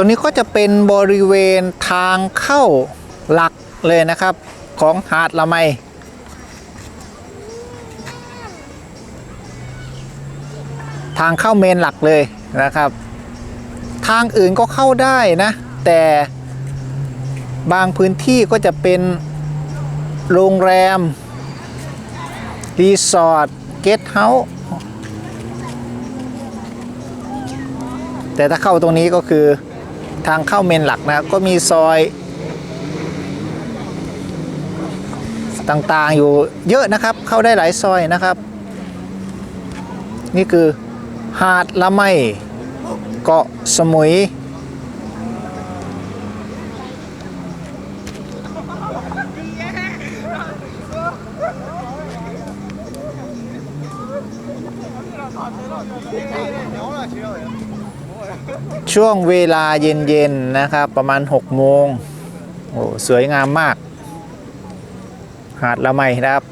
ตัวนี้ก็จะเป็นบริเวณทางเข้าหลักเลยนะครับ ของหาดละไม ทางเข้าเมนหลักเลยนะครับ ทางอื่นก็เข้าได้นะ แต่บางพื้นที่ก็จะเป็นโรงแรม รีสอร์ทเกสต์เฮาส์แต่ถ้าเข้าตรงนี้ก็คือ ทางเข้าเมนหลักนะก็มีซอยต่างๆอยู่เยอะนะครับ เข้าได้หลายซอยนะครับ นี่คือหาดละไมเกาะสมุย ช่วงเวลาเย็นๆนะครับ ประมาณ 6 โมงโอ้สวยงามมาก หาดละไมนะครับ